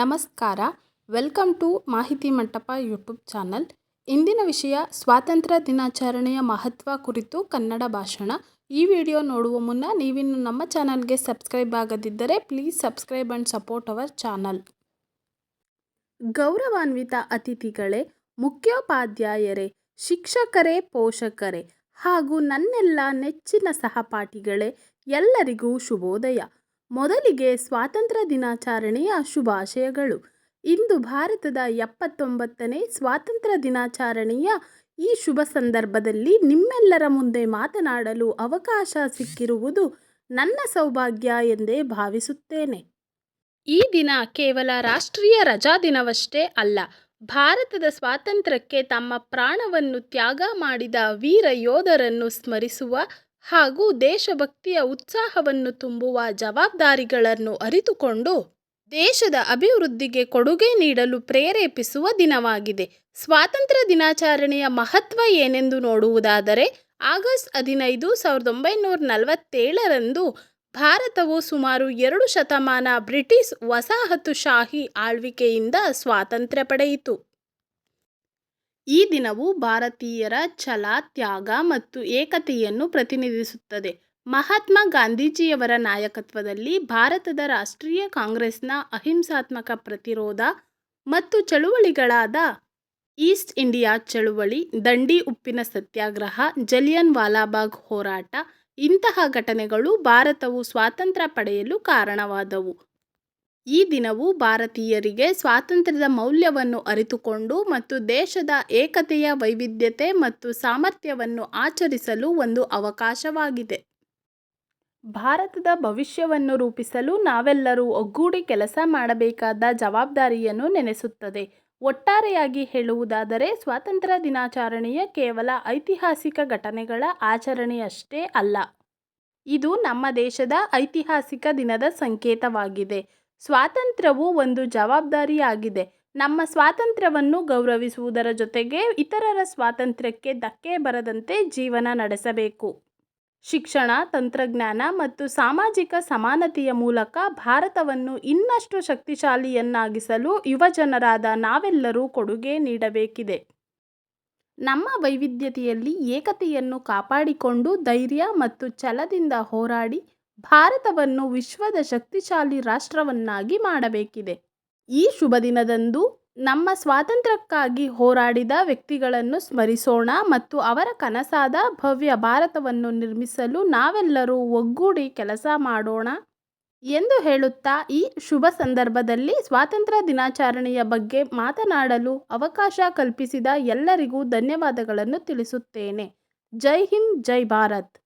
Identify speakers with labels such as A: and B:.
A: ನಮಸ್ಕಾರ. Welcome to ಮಾಹಿತಿ ಮಂಟಪ ಯೂಟ್ಯೂಬ್ ಚಾನಲ್. ಇಂದಿನ ವಿಷಯ ಸ್ವಾತಂತ್ರ್ಯ ದಿನಾಚರಣೆಯ ಮಹತ್ವ ಕುರಿತು ಕನ್ನಡ ಭಾಷಣ. ಈ ವಿಡಿಯೋ ನೋಡುವ ಮುನ್ನ ನೀವಿನ್ನು ನಮ್ಮ ಚಾನಲ್ಗೆ ಸಬ್ಸ್ಕ್ರೈಬ್ ಆಗದಿದ್ದರೆ please subscribe and support our channel. ಗೌರವಾನ್ವಿತ ಅತಿಥಿಗಳೇ, ಮುಖ್ಯೋಪಾಧ್ಯಾಯರೇ, ಶಿಕ್ಷಕರೇ, ಪೋಷಕರೇ ಹಾಗೂ ನನ್ನೆಲ್ಲ ನೆಚ್ಚಿನ ಸಹಪಾಠಿಗಳೇ, ಎಲ್ಲರಿಗೂ ಶುಭೋದಯ. ಮೊದಲಿಗೆ ಸ್ವಾತಂತ್ರ್ಯ ದಿನಾಚರಣೆಯ ಶುಭಾಶಯಗಳು. ಇಂದು ಭಾರತದ ಎಪ್ಪತ್ತೊಂಬತ್ತನೇ ಸ್ವಾತಂತ್ರ್ಯ ದಿನಾಚರಣೆಯ ಈ ಶುಭ ಸಂದರ್ಭದಲ್ಲಿ ನಿಮ್ಮೆಲ್ಲರ ಮುಂದೆ ಮಾತನಾಡಲು ಅವಕಾಶ ಸಿಕ್ಕಿರುವುದು ನನ್ನ ಸೌಭಾಗ್ಯ ಎಂದೇ ಭಾವಿಸುತ್ತೇನೆ. ಈ ದಿನ ಕೇವಲ ರಾಷ್ಟ್ರೀಯ ರಜಾದಿನವಷ್ಟೇ ಅಲ್ಲ, ಭಾರತದ ಸ್ವಾತಂತ್ರ್ಯಕ್ಕೆ ತಮ್ಮ ಪ್ರಾಣವನ್ನು ತ್ಯಾಗ ಮಾಡಿದ ವೀರ ಯೋಧರನ್ನು ಸ್ಮರಿಸುವ ಹಾಗೂ ದೇಶಭಕ್ತಿಯ ಉತ್ಸಾಹವನ್ನು ತುಂಬುವ ಜವಾಬ್ದಾರಿಗಳನ್ನು ಅರಿತುಕೊಂಡು ದೇಶದ ಅಭಿವೃದ್ಧಿಗೆ ಕೊಡುಗೆ ನೀಡಲು ಪ್ರೇರೇಪಿಸುವ ದಿನವಾಗಿದೆ. ಸ್ವಾತಂತ್ರ್ಯ ದಿನಾಚರಣೆಯ ಮಹತ್ವ ಏನೆಂದು ನೋಡುವುದಾದರೆ, ಆಗಸ್ಟ್ ಹದಿನೈದು ಸಾವಿರದ ಒಂಬೈನೂರ ನಲವತ್ತೇಳರಂದು ಭಾರತವು ಸುಮಾರು ಎರಡು ಶತಮಾನ ಬ್ರಿಟಿಷ್ ವಸಾಹತುಶಾಹಿ ಆಳ್ವಿಕೆಯಿಂದ ಸ್ವಾತಂತ್ರ್ಯ ಪಡೆಯಿತು. ಈ ದಿನವು ಭಾರತೀಯರ ಛಲ, ತ್ಯಾಗ ಮತ್ತು ಏಕತೆಯನ್ನು ಪ್ರತಿನಿಧಿಸುತ್ತದೆ. ಮಹಾತ್ಮ ಗಾಂಧೀಜಿಯವರ ನಾಯಕತ್ವದಲ್ಲಿ ಭಾರತದ ರಾಷ್ಟ್ರೀಯ ಕಾಂಗ್ರೆಸ್ನ ಅಹಿಂಸಾತ್ಮಕ ಪ್ರತಿರೋಧ ಮತ್ತು ಚಳುವಳಿಗಳಾದ ಈಸ್ಟ್ ಇಂಡಿಯಾ ಚಳುವಳಿ, ದಂಡಿ ಉಪ್ಪಿನ ಸತ್ಯಾಗ್ರಹ, ಜಲಿಯನ್ ವಾಲಾಬಾಗ್ ಹೋರಾಟ, ಇಂತಹ ಘಟನೆಗಳು ಭಾರತವು ಸ್ವಾತಂತ್ರ್ಯ ಪಡೆಯಲು ಕಾರಣವಾದವು. ಈ ದಿನವು ಭಾರತೀಯರಿಗೆ ಸ್ವಾತಂತ್ರ್ಯದ ಮೌಲ್ಯವನ್ನು ಅರಿತುಕೊಂಡು ಮತ್ತು ದೇಶದ ಏಕತೆಯ ವೈವಿಧ್ಯತೆ ಮತ್ತು ಸಾಮರ್ಥ್ಯವನ್ನು ಆಚರಿಸಲು ಒಂದು ಅವಕಾಶವಾಗಿದೆ. ಭಾರತದ ಭವಿಷ್ಯವನ್ನು ರೂಪಿಸಲು ನಾವೆಲ್ಲರೂ ಒಗ್ಗೂಡಿ ಕೆಲಸ ಮಾಡಬೇಕಾದ ಜವಾಬ್ದಾರಿಯನ್ನು ನೆನೆಸುತ್ತದೆ. ಒಟ್ಟಾರೆಯಾಗಿ ಹೇಳುವುದಾದರೆ, ಸ್ವಾತಂತ್ರ್ಯ ದಿನಾಚರಣೆಯ ಕೇವಲ ಐತಿಹಾಸಿಕ ಘಟನೆಗಳ ಆಚರಣೆಯಷ್ಟೇ ಅಲ್ಲ, ಇದು ನಮ್ಮ ದೇಶದ ಐತಿಹಾಸಿಕ ದಿನದ ಸಂಕೇತವಾಗಿದೆ. ಸ್ವಾತಂತ್ರ್ಯವು ಒಂದು ಜವಾಬ್ದಾರಿಯಾಗಿದೆ. ನಮ್ಮ ಸ್ವಾತಂತ್ರ್ಯವನ್ನು ಗೌರವಿಸುವುದರ ಜೊತೆಗೆ ಇತರರ ಸ್ವಾತಂತ್ರ್ಯಕ್ಕೆ ಧಕ್ಕೆ ಬರದಂತೆ ಜೀವನ ನಡೆಸಬೇಕು. ಶಿಕ್ಷಣ, ತಂತ್ರಜ್ಞಾನ ಮತ್ತು ಸಾಮಾಜಿಕ ಸಮಾನತೆಯ ಮೂಲಕ ಭಾರತವನ್ನು ಇನ್ನಷ್ಟು ಶಕ್ತಿಶಾಲಿಯನ್ನಾಗಿಸಲು ಯುವಜನರಾದ ನಾವೆಲ್ಲರೂ ಕೊಡುಗೆ ನೀಡಬೇಕಿದೆ. ನಮ್ಮ ವೈವಿಧ್ಯತೆಯಲ್ಲಿ ಏಕತೆಯನ್ನು ಕಾಪಾಡಿಕೊಂಡು ಧೈರ್ಯ ಮತ್ತು ಛಲದಿಂದ ಹೋರಾಡಿ ಭಾರತವನ್ನು ವಿಶ್ವದ ಶಕ್ತಿಶಾಲಿ ರಾಷ್ಟ್ರವನ್ನಾಗಿ ಮಾಡಬೇಕಿದೆ. ಈ ಶುಭ ದಿನದಂದು ನಮ್ಮ ಸ್ವಾತಂತ್ರ್ಯಕ್ಕಾಗಿ ಹೋರಾಡಿದ ವ್ಯಕ್ತಿಗಳನ್ನು ಸ್ಮರಿಸೋಣ ಮತ್ತು ಅವರ ಕನಸಾದ ಭವ್ಯ ಭಾರತವನ್ನು ನಿರ್ಮಿಸಲು ನಾವೆಲ್ಲರೂ ಒಗ್ಗೂಡಿ ಕೆಲಸ ಮಾಡೋಣ ಎಂದು ಹೇಳುತ್ತಾ ಈ ಶುಭ ಸಂದರ್ಭದಲ್ಲಿ ಸ್ವಾತಂತ್ರ್ಯ ದಿನಾಚರಣೆಯ ಬಗ್ಗೆ ಮಾತನಾಡಲು ಅವಕಾಶ ಕಲ್ಪಿಸಿದ ಎಲ್ಲರಿಗೂ ಧನ್ಯವಾದಗಳನ್ನು ತಿಳಿಸುತ್ತೇನೆ. ಜೈ ಹಿಂದ್, ಜೈ ಭಾರತ್.